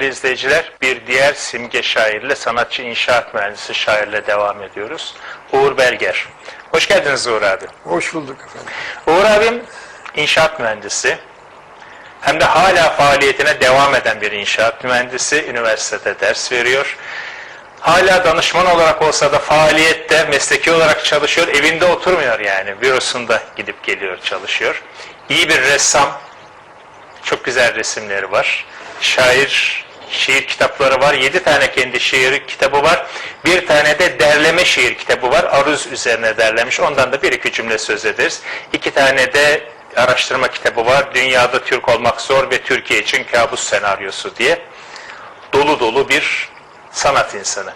değerli izleyiciler. Bir diğer simge şairle, sanatçı inşaat mühendisi şairle devam ediyoruz. Uğur Belger. Hoş geldiniz Uğur abi. Hoş bulduk efendim. Uğur abim inşaat mühendisi. Hem de hala faaliyetine devam eden bir inşaat mühendisi. Üniversitede ders veriyor. Hala danışman olarak olsa da faaliyette, mesleki olarak çalışıyor. Evinde oturmuyor yani. Bürosunda gidip geliyor, çalışıyor. İyi bir ressam. Çok güzel resimleri var. Şair, şiir kitapları var. Yedi tane kendi şiir kitabı var. Bir tane de derleme şiir kitabı var. Aruz üzerine derlemiş. Ondan da bir iki cümle söz ederiz. İki tane de araştırma kitabı var. Dünyada Türk olmak zor ve Türkiye için kabus senaryosu diye. Dolu dolu bir sanat insanı.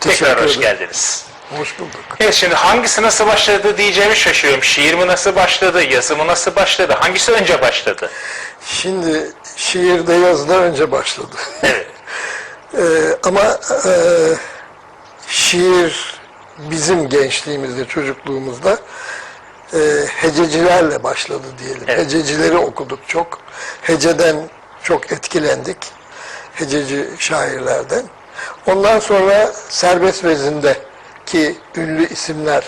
Teşekkür Tekrar hoş ederim. geldiniz. Hoş bulduk. Evet şimdi hangisi nasıl başladı diyeceğimi şaşırıyorum. Şiir mi nasıl başladı, yazı mı nasıl başladı? Hangisi önce başladı? Şimdi şiirde yazıda önce başladı. Evet. Ee, ama e, şiir bizim gençliğimizde, çocukluğumuzda e, hececilerle başladı diyelim. Evet. Hececileri okuduk çok. Heceden çok etkilendik. Hececi şairlerden. Ondan sonra serbest vezinde ki ünlü isimler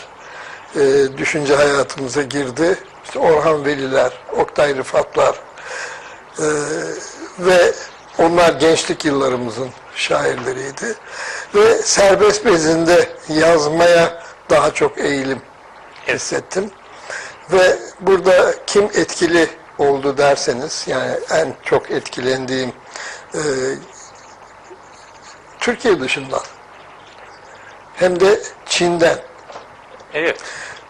e, düşünce hayatımıza girdi. İşte Orhan Veliler, Oktay Rıfatlar e, ve onlar gençlik yıllarımızın şairleriydi. Ve serbest bezinde yazmaya daha çok eğilim hissettim. Ve burada kim etkili oldu derseniz, yani en çok etkilendiğim e, Türkiye dışından hem de Çin'den. Evet.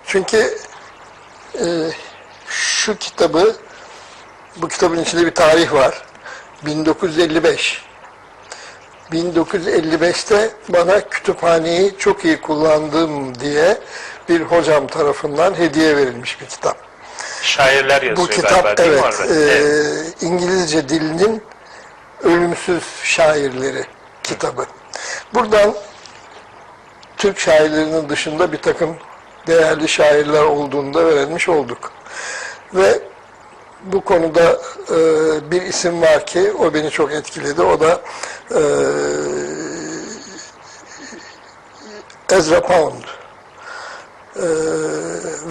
Çünkü e, şu kitabı, bu kitabın içinde bir tarih var. 1955. 1955'te bana kütüphaneyi çok iyi kullandım diye bir hocam tarafından hediye verilmiş bir kitap. Şairler yazıyor Bu kitap galiba evet, e, evet. İngilizce dilinin ölümsüz şairleri kitabı. Buradan Türk şairlerinin dışında bir takım değerli şairler olduğunu da öğrenmiş olduk. Ve bu konuda e, bir isim var ki o beni çok etkiledi. O da e, Ezra Pound e,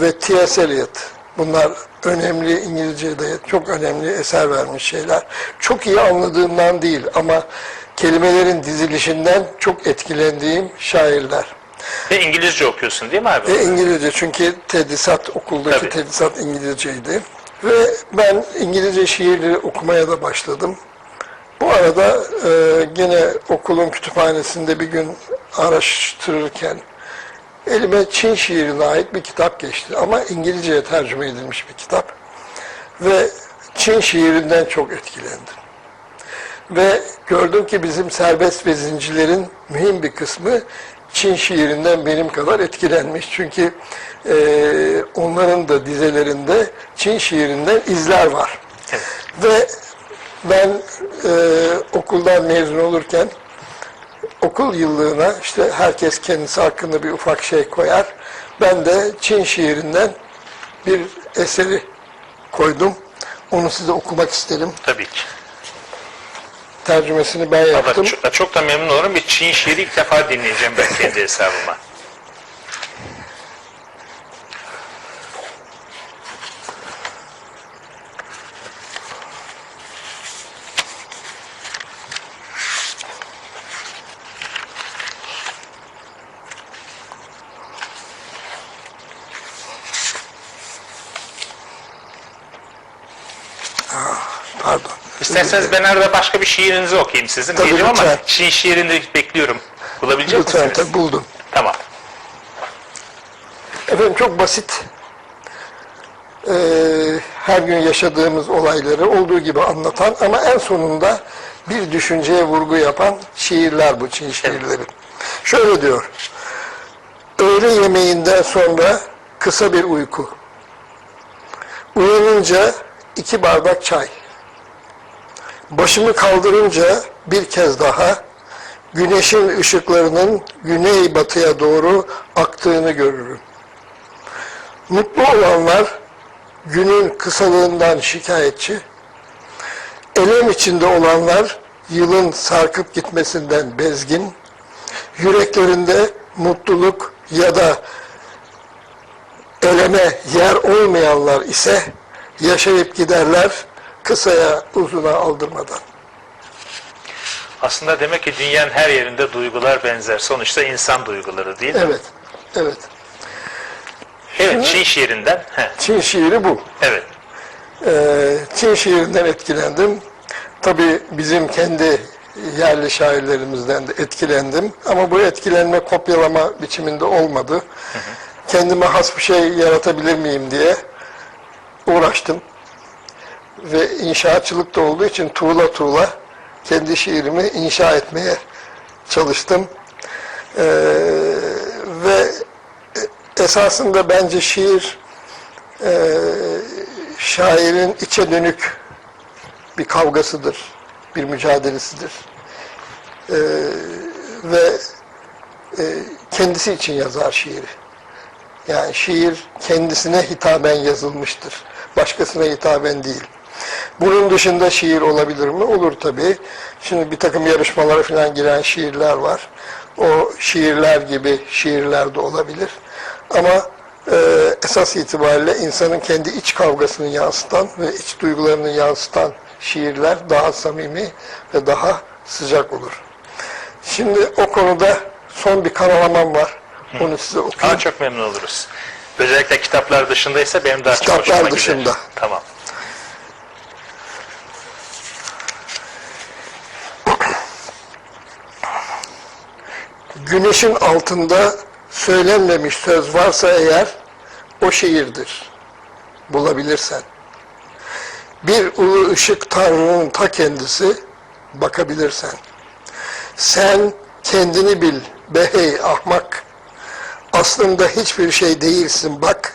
ve T.S. Eliot. Bunlar önemli İngilizce'de çok önemli eser vermiş şeyler. Çok iyi anladığımdan değil ama kelimelerin dizilişinden çok etkilendiğim şairler. Ve İngilizce okuyorsun değil mi abi? Ve İngilizce çünkü tedrisat okuldaki Tabii. tedrisat İngilizceydi. Ve ben İngilizce şiirleri okumaya da başladım. Bu arada e, gene okulun kütüphanesinde bir gün araştırırken elime Çin şiirine ait bir kitap geçti. Ama İngilizceye tercüme edilmiş bir kitap. Ve Çin şiirinden çok etkilendim. Ve gördüm ki bizim serbest bezincilerin mühim bir kısmı Çin şiirinden benim kadar etkilenmiş. Çünkü e, onların da dizelerinde Çin şiirinden izler var. Evet. Ve ben e, okuldan mezun olurken okul yıllığına işte herkes kendisi hakkında bir ufak şey koyar. Ben de Çin şiirinden bir eseri koydum. Onu size okumak isterim. Tabii ki. Tercümesini ben Valla yaptım. çok, çok da memnun olurum. Bir Çin şiiri ilk defa dinleyeceğim ben kendi hesabıma. İsterseniz ben arada başka bir şiirinizi okuyayım sizin Tabii, diyeceğim ama lütfen. Çin şiirini bekliyorum. Bulabilecek Lütfen misiniz? tabii buldum. Tamam. Efendim çok basit. Ee, her gün yaşadığımız olayları olduğu gibi anlatan ama en sonunda bir düşünceye vurgu yapan şiirler bu Çin şiirleri. Şöyle diyor. Öğle yemeğinden sonra kısa bir uyku. Uyanınca iki bardak çay. Başımı kaldırınca bir kez daha güneşin ışıklarının güney batıya doğru aktığını görürüm. Mutlu olanlar günün kısalığından şikayetçi, elem içinde olanlar yılın sarkıp gitmesinden bezgin, yüreklerinde mutluluk ya da öleme yer olmayanlar ise yaşayıp giderler kısaya uzuna aldırmadan. Aslında demek ki dünyanın her yerinde duygular benzer. Sonuçta insan duyguları değil mi? Evet, evet. Evet, Çin şiirinden. He, Çin şiiri bu. evet. Ee, Çin şiirinden etkilendim. Tabii bizim kendi yerli şairlerimizden de etkilendim. Ama bu etkilenme kopyalama biçiminde olmadı. Kendime has bir şey yaratabilir miyim diye uğraştım. Ve inşaatçılık da olduğu için tuğla tuğla kendi şiirimi inşa etmeye çalıştım. Ee, ve esasında bence şiir şairin içe dönük bir kavgasıdır, bir mücadelesidir. Ee, ve e, kendisi için yazar şiiri. Yani şiir kendisine hitaben yazılmıştır. Başkasına hitaben değil. Bunun dışında şiir olabilir mi? Olur tabii. Şimdi bir takım yarışmalara falan giren şiirler var. O şiirler gibi şiirler de olabilir. Ama e, esas itibariyle insanın kendi iç kavgasını yansıtan ve iç duygularını yansıtan şiirler daha samimi ve daha sıcak olur. Şimdi o konuda son bir karalamam var. Onu size okuyayım. Ama çok memnun oluruz. Özellikle kitaplar dışındaysa benim daha çok Kitaplar hoşuma gider. dışında. Tamam. Güneşin altında söylenmemiş söz varsa eğer o şiirdir. Bulabilirsen. Bir ulu ışık Tanrı'nın ta kendisi bakabilirsen. Sen kendini bil be hey ahmak. Aslında hiçbir şey değilsin bak.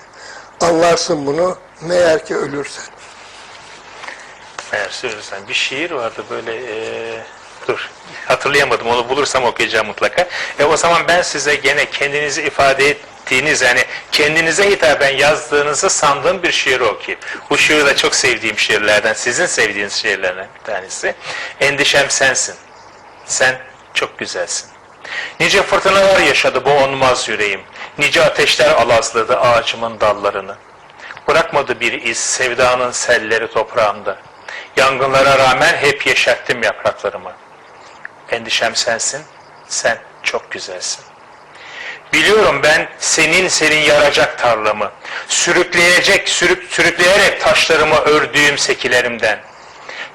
Anlarsın bunu meğer ki ölürsen. Eğer söylürsen bir şiir vardı böyle eee, dur hatırlayamadım onu bulursam okuyacağım mutlaka. E o zaman ben size gene kendinizi ifade ettiğiniz yani kendinize hitaben yazdığınızı sandığım bir şiiri okuyayım. Bu şiir de çok sevdiğim şiirlerden sizin sevdiğiniz şiirlerden bir tanesi. Endişem sensin. Sen çok güzelsin. Nice fırtınalar yaşadı bu onmaz yüreğim. Nice ateşler alazladı ağacımın dallarını. Bırakmadı bir iz sevdanın selleri toprağımda. Yangınlara rağmen hep yeşerttim yapraklarımı. Endişem sensin, sen çok güzelsin. Biliyorum ben senin senin yaracak tarlamı, sürükleyecek, sürük, sürükleyerek taşlarımı ördüğüm sekilerimden.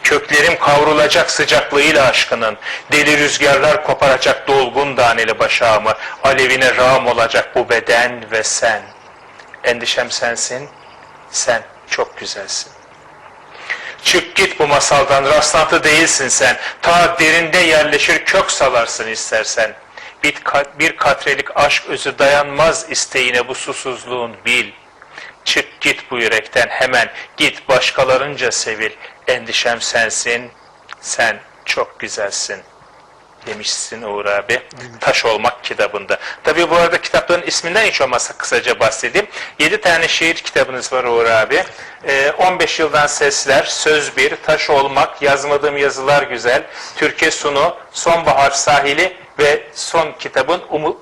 Köklerim kavrulacak sıcaklığıyla aşkının, deli rüzgarlar koparacak dolgun daneli başağımı, alevine rağm olacak bu beden ve sen. Endişem sensin, sen çok güzelsin. Çık git bu masaldan, rastlantı değilsin sen. Ta derinde yerleşir kök salarsın istersen. Bir, ka- bir katrelik aşk özü dayanmaz isteğine bu susuzluğun bil. Çık git bu yürekten hemen, git başkalarınca sevil. Endişem sensin, sen çok güzelsin demişsin Uğur abi. Taş Olmak kitabında. Tabii bu arada kitapların isminden hiç olmazsa kısaca bahsedeyim. 7 tane şiir kitabınız var Uğur abi. Ee, 15 yıldan sesler, söz bir, taş olmak, yazmadığım yazılar güzel, Türkiye sunu, sonbahar sahili ve son kitabın Umu-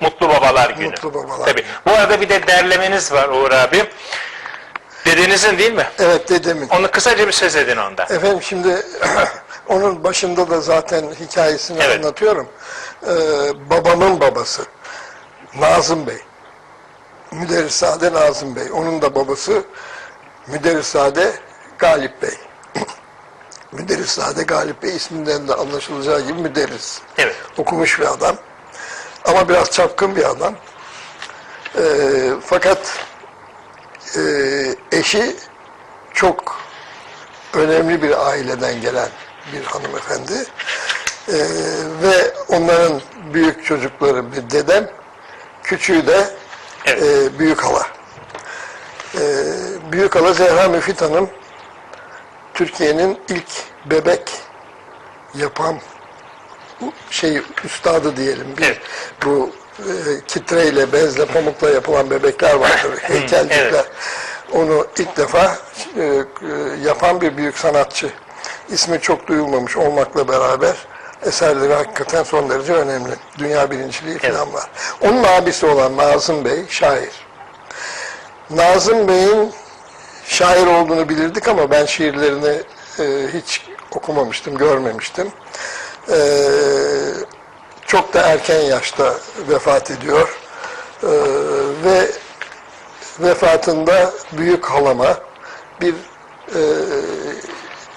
Mutlu Babalar Günü. Mutlu Babalar Tabii. Bu arada bir de derlemeniz var Uğur abi. Dedenizin değil mi? Evet dedemin. Onu kısaca bir söz edin onda. Efendim şimdi onun başında da zaten hikayesini Evet. anlatıyorum. Ee, babamın babası Nazım Bey. Müderrisade Nazım Bey. Onun da babası Müderrisade Galip Bey. Müderrisade Galip Bey isminden de anlaşılacağı gibi müderris. Evet. Okumuş bir adam. Ama biraz çapkın bir adam. Ee, fakat e, eşi çok önemli bir aileden gelen bir hanımefendi. Ee, ve onların büyük çocukları bir dedem, küçüğü de Evet. e, büyük hala. Ee, büyük hala Zehra Müfit Hanım, Türkiye'nin ilk bebek yapan şey üstadı diyelim. Bir, Evet. Bu e, kitreyle, bezle, pamukla yapılan bebekler vardır, heykelcikler. evet. Onu ilk defa e, e, yapan bir büyük sanatçı. İsmi çok duyulmamış olmakla beraber eserleri hakikaten son derece önemli. Dünya birinciliği falan var. Onun abisi olan Nazım Bey şair. Nazım Bey'in şair olduğunu bilirdik ama ben şiirlerini e, hiç okumamıştım, görmemiştim. E, çok da erken yaşta vefat ediyor. E, ve vefatında büyük halama bir e,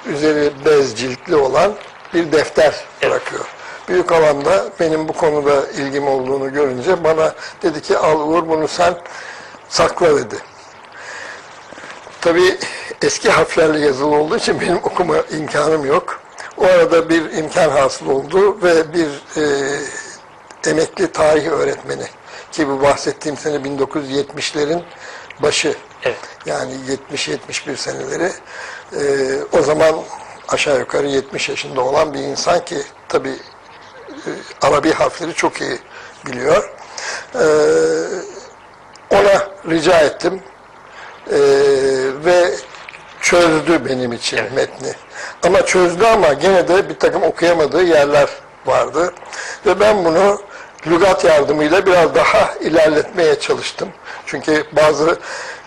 üzeri bez ciltli olan bir defter bırakıyor. Büyük halam da benim bu konuda ilgim olduğunu görünce bana dedi ki al Uğur bunu sen sakla dedi. Tabii eski harflerle yazılı olduğu için benim okuma imkanım yok. O arada bir imkan hasıl oldu ve bir e, emekli tarih öğretmeni ki bu bahsettiğim sene 1970'lerin başı. Evet. Yani 70-71 seneleri. E, o zaman aşağı yukarı 70 yaşında olan bir insan ki tabii e, Arabi harfleri çok iyi biliyor. E, ona rica ettim Ee, ve çözdü benim için metni. Ama çözdü ama gene de bir takım okuyamadığı yerler vardı. Ve ben bunu lügat yardımıyla biraz daha ilerletmeye çalıştım. Çünkü bazı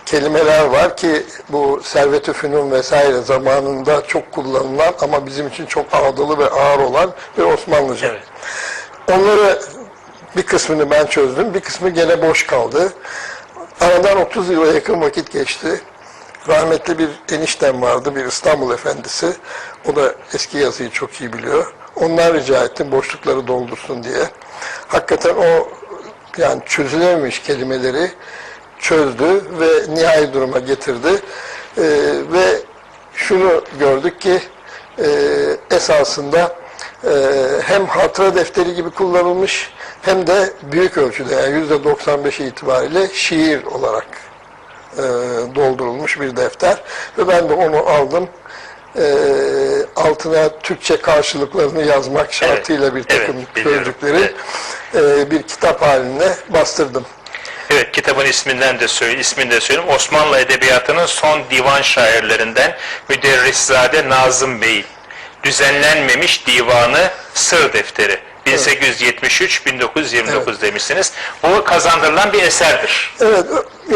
kelimeler var ki bu servet-i fünun vesaire zamanında çok kullanılan ama bizim için çok ağdalı ve ağır olan bir Osmanlıca. Evet. Onları bir kısmını ben çözdüm, bir kısmı gene boş kaldı. Aradan 30 yıla yakın vakit geçti. Rahmetli bir eniştem vardı, bir İstanbul efendisi. O da eski yazıyı çok iyi biliyor. Ondan rica ettim boşlukları doldursun diye. Hakikaten o yani çözülememiş kelimeleri çözdü ve nihai duruma getirdi. Ee, ve şunu gördük ki e, esasında e, hem hatıra defteri gibi kullanılmış hem de büyük ölçüde yani yüzde 95 itibariyle şiir olarak e, doldurulmuş bir defter ve ben de onu aldım e, altına Türkçe karşılıklarını yazmak şartıyla bir takım evet, sözcükleri e, bir kitap haline bastırdım. Evet, kitabın isminden de söyle, ismini de söyleyeyim. Osmanlı Edebiyatı'nın son divan şairlerinden Müderriszade Nazım Bey'in düzenlenmemiş divanı Sır Defteri. 1873-1929 demişsiniz. Bu kazandırılan bir eserdir. Evet,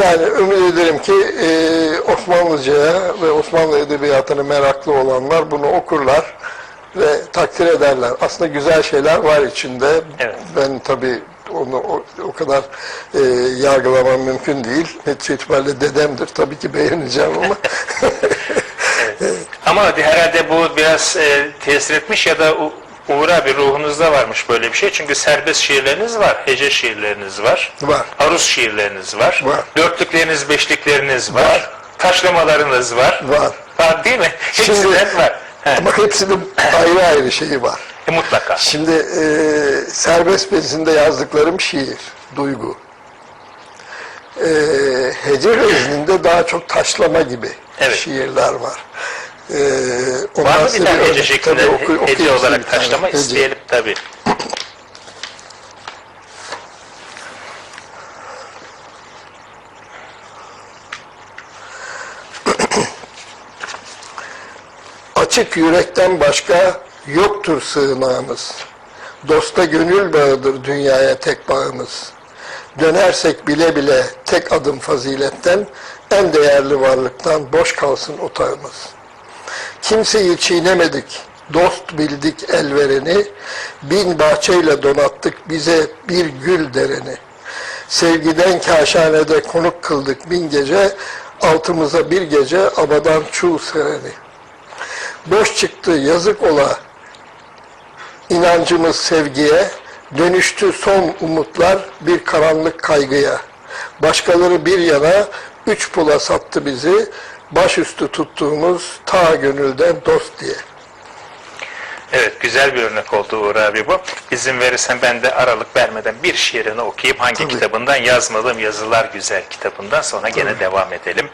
yani ümit ederim ki e, Osmanlıca'ya ve Osmanlı Edebiyatı'na meraklı olanlar bunu okurlar ve takdir ederler. Aslında güzel şeyler var içinde. Evet. Ben tabii onu o, o kadar e, yargılamam mümkün değil. Netice itibariyle dedemdir. Tabii ki beğeneceğim ama Ama herhalde bu biraz e, tesir etmiş ya da Uğur abi ruhunuzda varmış böyle bir şey. Çünkü serbest şiirleriniz var, hece şiirleriniz var, Var. aruz şiirleriniz var, Var. dörtlükleriniz, beşlikleriniz var, Var. taşlamalarınız var. var. Var değil mi? Hepsinden var. He, Ama hepsinin ayrı ayrı şeyi var. e, mutlaka. Şimdi e, serbest bezinde yazdıklarım şiir, duygu. E, hece vezninde daha çok taşlama gibi Evet. şiirler var. E, Var mı bir tane hece şeklinde oku- hece olarak taşlama Hece. isteyelim tabii. Açık yürekten başka yoktur sığınağımız. Dosta gönül bağıdır dünyaya tek bağımız. Dönersek bile bile tek adım faziletten, en değerli varlıktan boş kalsın otağımız. Kimseyi çiğnemedik, dost bildik el vereni, bin bahçeyle donattık bize bir gül dereni. Sevgiden kaşhanede konuk kıldık bin gece, altımıza bir gece abadan çuğ sereni. Boş çıktı yazık ola inancımız sevgiye, dönüştü son umutlar bir karanlık kaygıya. Başkaları bir yana üç pula sattı bizi, başüstü tuttuğumuz ta gönülden dost diye. Evet, güzel bir örnek oldu Uğur abi bu. İzin verirsen ben de aralık vermeden bir şiirini okuyayım. Hangi Tabii. kitabından? Yazmadığım Yazılar Güzel kitabından sonra gene devam edelim.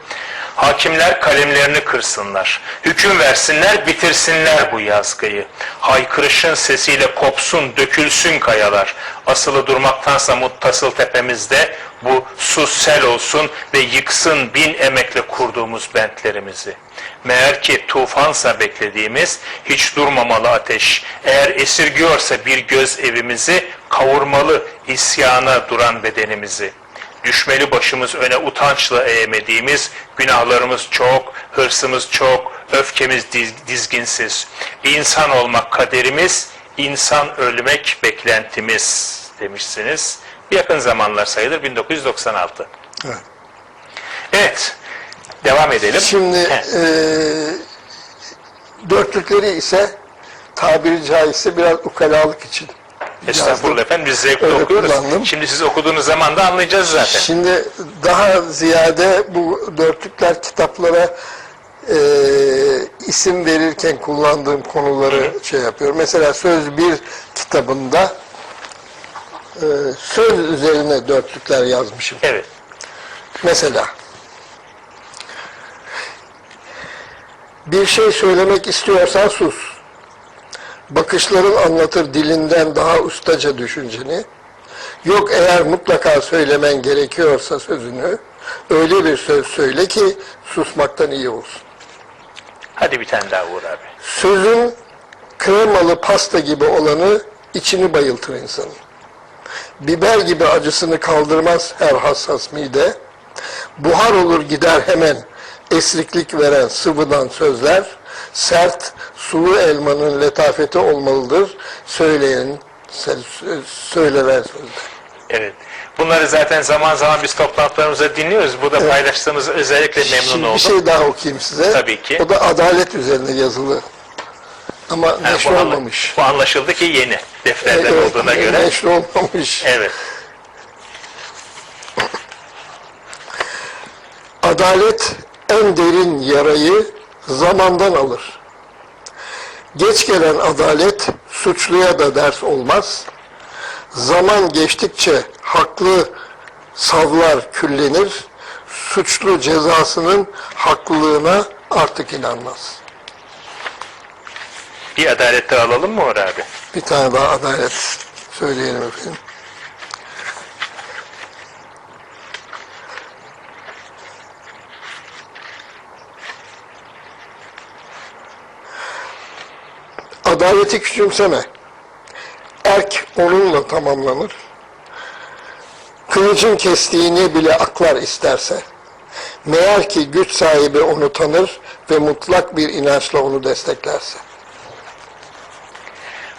Hakimler kalemlerini kırsınlar. Hüküm versinler, bitirsinler bu yazgıyı. Haykırışın sesiyle kopsun, dökülsün kayalar. Asılı durmaktansa muttasıl tepemizde bu sus sel olsun ve yıksın bin emekle kurduğumuz bentlerimizi. Meğer ki tufansa beklediğimiz hiç durmamalı ateş. Eğer esirgiyorsa bir göz evimizi kavurmalı isyana duran bedenimizi. Düşmeli başımız öne utançla eğmediğimiz günahlarımız çok, hırsımız çok, öfkemiz diz- dizginsiz. İnsan olmak kaderimiz, insan ölmek beklentimiz demişsiniz. Yakın zamanlar sayılır 1996. Evet. Evet. Devam edelim. Şimdi He. e, dörtlükleri ise tabiri caizse biraz ukalalık için Estağfurullah efendim biz zevkle Öyle okuyoruz. kullandım. Şimdi siz okuduğunuz zaman da anlayacağız zaten. Şimdi daha ziyade bu dörtlükler kitaplara e, isim verirken kullandığım konuları şey yapıyorum. Mesela Söz bir kitabında e, söz üzerine dörtlükler yazmışım. Evet. Mesela bir şey söylemek istiyorsan sus. Bakışların anlatır dilinden daha ustaca düşünceni. Yok eğer mutlaka söylemen gerekiyorsa sözünü öyle bir söz söyle ki susmaktan iyi olsun. Hadi bir tane daha Uğur abi. Sözün kremalı pasta gibi olanı içini bayıltır insanın. Biber gibi acısını kaldırmaz her hassas mide. Buhar olur gider hemen esriklik veren sıvıdan sözler. Sert, sulu elmanın letafeti olmalıdır. Söyleyen, sö- söylenen sözler. Evet. Bunları zaten zaman zaman biz toplantılarımızda dinliyoruz. Bu da paylaştığınız özellikle memnun Şimdi oldum. bir şey daha okuyayım size. Tabii ki. O da adalet üzerine yazılı. Ama Ha, neşr bu, anla- olmamış. bu anlaşıldı ki yeni defterden Evet, olduğuna göre. Neşr olmamış. Evet. Adalet en derin yarayı zamandan alır. Geç gelen adalet suçluya da ders olmaz. Zaman geçtikçe haklı savlar küllenir. Suçlu cezasının haklılığına artık inanmaz. Bir adalette alalım mı Uğur abi? Bir tane daha adalet söyleyelim efendim. Adaleti küçümseme. Erk onunla tamamlanır. Kılıcın kestiğini bile aklar isterse. Meğer ki güç sahibi onu tanır ve mutlak bir inançla onu desteklerse.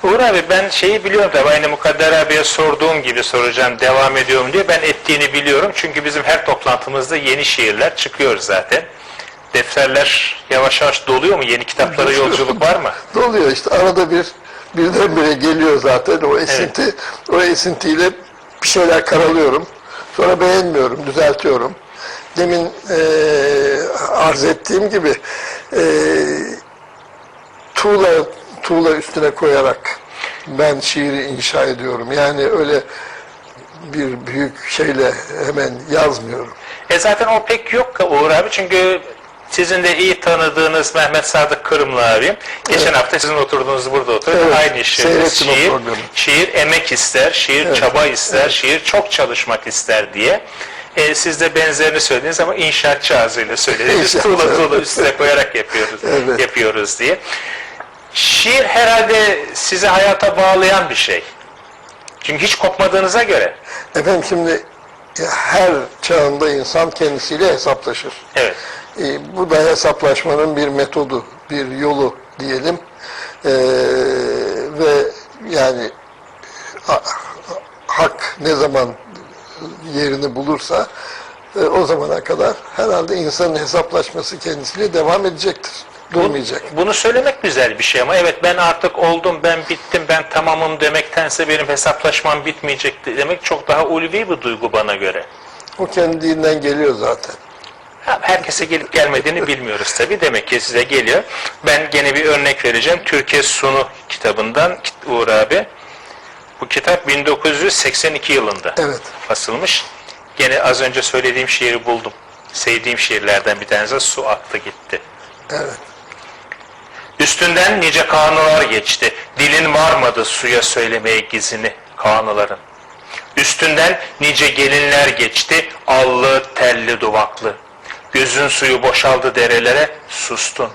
Uğur abi ben şeyi biliyorum tabii aynı Mukadder abiye sorduğum gibi soracağım devam ediyorum diye ben ettiğini biliyorum. Çünkü bizim her toplantımızda yeni şiirler çıkıyor zaten. Defterler yavaş yavaş doluyor mu? Yeni kitaplara yolculuk var mı? Doluyor işte arada bir birdenbire geliyor zaten o esinti. O esintiyle bir şeyler karalıyorum. Sonra beğenmiyorum, düzeltiyorum. Demin eee arz ettiğim gibi eee tuğla tuğla üstüne koyarak ben şiiri inşa ediyorum. Yani öyle bir büyük şeyle hemen yazmıyorum. E zaten o pek yok Uğur abi çünkü sizin de iyi tanıdığınız Mehmet Sadık Kırımlı abim. Geçen hafta sizin oturduğunuz burada oturup Evet, aynı işi. Şiir, şiir emek ister, şiir çaba ister, şiir çok çalışmak ister diye. E, siz de benzerini söylediniz ama inşaatçı ağzıyla söylediniz. İnşaatçı. tuğla tuğla üstüne koyarak yapıyoruz, Evet. yapıyoruz diye. Şiir herhalde sizi hayata bağlayan bir şey. Çünkü hiç kopmadığınıza göre. Efendim şimdi her çağında insan kendisiyle hesaplaşır. Evet. E, bu da hesaplaşmanın bir metodu, bir yolu diyelim. E, ve yani a- hak ne zaman yerini bulursa e, o zamana kadar herhalde insanın hesaplaşması kendisiyle devam edecektir. Durmayacak. Bunu söylemek güzel bir şey ama evet ben artık oldum, ben bittim, ben tamamım demektense benim hesaplaşmam bitmeyecek demek çok daha ulvi bir duygu bana göre. O kendinden geliyor zaten. Herkese gelip gelmediğini bilmiyoruz tabii. Demek ki size geliyor. Ben gene bir örnek vereceğim. Türkiye Sunu kitabından Uğur abi. Bu kitap 1982 yılında Evet. basılmış. Gene az önce söylediğim şiiri buldum. Sevdiğim şiirlerden bir tanesi Su Aktı Gitti. Evet. Üstünden nice kanılar geçti. Dilin varmadı suya söylemeye gizini kanıların. Üstünden nice gelinler geçti. Allı, telli, duvaklı. Gözün suyu boşaldı derelere, sustun.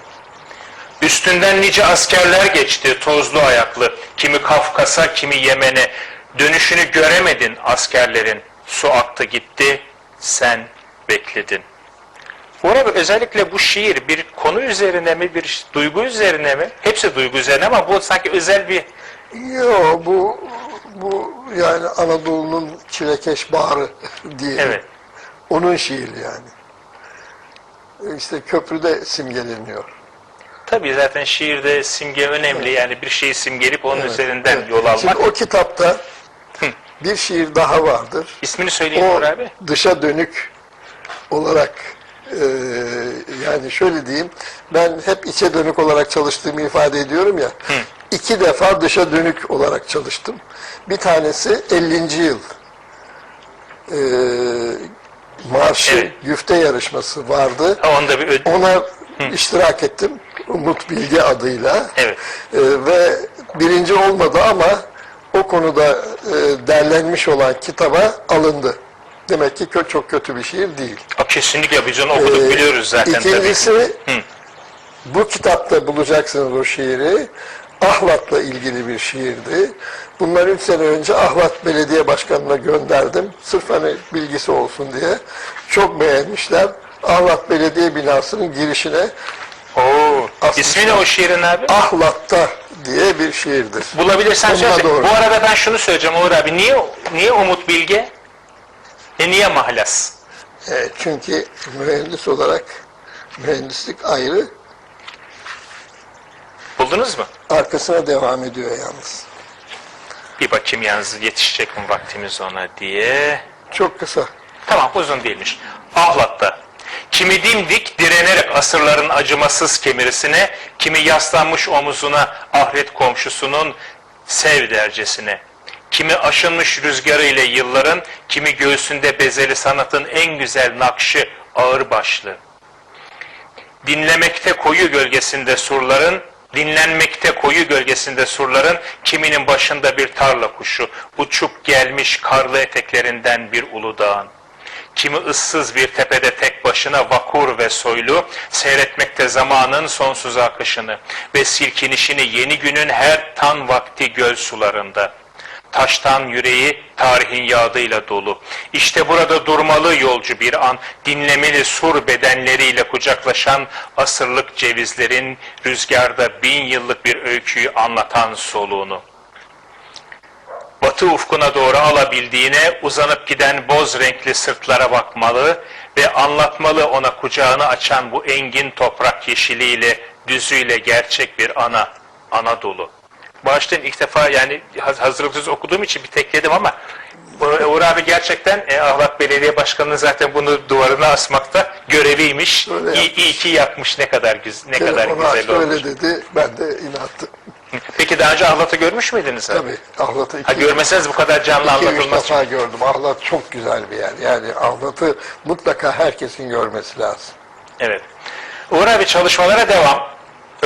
Üstünden nice askerler geçti, tozlu ayaklı. Kimi Kafkas'a, kimi Yemen'e. Dönüşünü göremedin askerlerin. Su aktı gitti, sen bekledin. Bu arada özellikle bu şiir bir konu üzerine mi, bir duygu üzerine mi? Hepsi duygu üzerine ama bu sanki özel bir... Yo bu bu yani Anadolu'nun çilekeş bağrı diye. Evet. Onun şiiri yani. İşte köprüde simgeleniyor. Tabii zaten şiirde simge önemli. Yani bir şeyi simgelip onun Evet, üzerinden evet. yol almak. Şimdi o kitapta bir şiir daha vardır. İsmini söyleyeyim O abi. dışa dönük olarak e, yani şöyle diyeyim ben hep içe dönük olarak çalıştığımı ifade ediyorum ya. iki defa dışa dönük olarak çalıştım. Bir tanesi 50. yıl e, marşı Evet. güfte yarışması vardı. Onda bir Ona iştirak ettim. Umut Bilge adıyla. Evet. Ee, ve birinci olmadı ama o konuda e, derlenmiş olan kitaba alındı. Demek ki kö- çok kötü bir şiir değil. O kesinlikle biz onu okuduk Ee, biliyoruz zaten tabii. İkincisi bu kitapta bulacaksınız o şiiri. Ahlat'la ilgili bir şiirdi. Bunlar üç sene önce Ahlat Belediye Başkanı'na gönderdim. Sırf hani bilgisi olsun diye. Çok beğenmişler. Ahlat Belediye binasının girişine Oo. İsmi ne o şiirin abi? Ahlat'ta diye bir şiirdir. Bulabilirsen söyle. Bu arada ben şunu söyleyeceğim Uğur abi. Niye, niye Umut Bilge? E niye Mahlas? E, çünkü mühendis olarak mühendislik ayrı, Buldunuz mu? arkasına devam ediyor yalnız. Bir bakayım yalnız yetişecek mi vaktimiz ona diye. Çok kısa. Tamam uzun değilmiş. Ahlat'ta. Kimi dimdik direnerek asırların acımasız kemirisine, kimi yaslanmış omuzuna ahiret komşusunun sev dercesine. Kimi aşınmış rüzgarıyla yılların, kimi göğsünde bezeli sanatın en güzel nakşı ağır başlı. Dinlemekte koyu gölgesinde surların, dinlenmekte koyu gölgesinde surların, kiminin başında bir tarla kuşu, uçup gelmiş karlı eteklerinden bir ulu dağın. Kimi ıssız bir tepede tek başına vakur ve soylu, seyretmekte zamanın sonsuz akışını ve silkinişini yeni günün her tan vakti göl sularında. Taştan yüreği tarihin yağdıyla dolu. İşte burada durmalı yolcu bir an, dinlemeli sur bedenleriyle kucaklaşan asırlık cevizlerin rüzgarda bin yıllık bir öyküyü anlatan soluğunu batı ufkuna doğru alabildiğine uzanıp giden boz renkli sırtlara bakmalı ve anlatmalı ona kucağını açan bu engin toprak yeşiliyle, düzüyle gerçek bir ana, Anadolu. Baştan ilk defa yani haz- hazırlıksız okuduğum için bir tekledim ama Uğur abi gerçekten e, Ahlat Belediye Başkanı'nın zaten bunu duvarına asmakta göreviymiş. İyi, iyi ki yapmış ne kadar güzel, ne kadar güzel olmuş. öyle dedi, ben de inandım. Peki daha önce Ahlat'ı görmüş müydünüz abi? Tabii Ahlat'ı Ha iki, görmeseniz bu kadar canlı iki anlatılmaz. defa gördüm. Ahlat çok güzel bir yer. Yani Ahlat'ı mutlaka herkesin görmesi lazım. Evet. Uğur abi çalışmalara devam.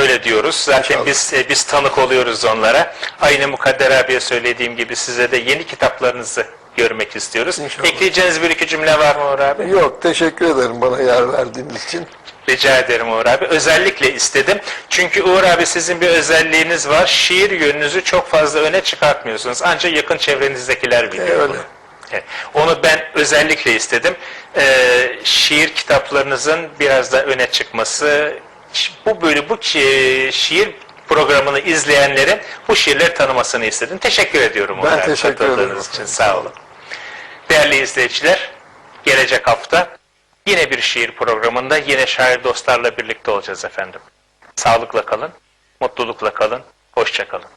Öyle diyoruz. Zaten İnşallah. biz e, biz tanık oluyoruz onlara. Aynı Mukadder abiye söylediğim gibi size de yeni kitaplarınızı görmek istiyoruz. İnşallah. Ekleyeceğiniz bir iki cümle var mı Uğur abi? Yok, teşekkür ederim bana yer verdiğiniz için. Rica ederim Uğur abi. Özellikle istedim. Çünkü Uğur abi sizin bir özelliğiniz var. Şiir yönünüzü çok fazla öne çıkartmıyorsunuz. Ancak yakın çevrenizdekiler biliyor E, öyle. bunu. Evet. Onu ben özellikle istedim. Ee, şiir kitaplarınızın biraz da öne çıkması, bu böyle bu şi- şiir programını izleyenlerin bu şiirleri tanımasını istedim. Teşekkür ediyorum. Ben teşekkür ederim. için. Sağ olun. Değerli izleyiciler, gelecek hafta yine bir şiir programında yine şair dostlarla birlikte olacağız efendim. Sağlıkla kalın, mutlulukla kalın, hoşça kalın.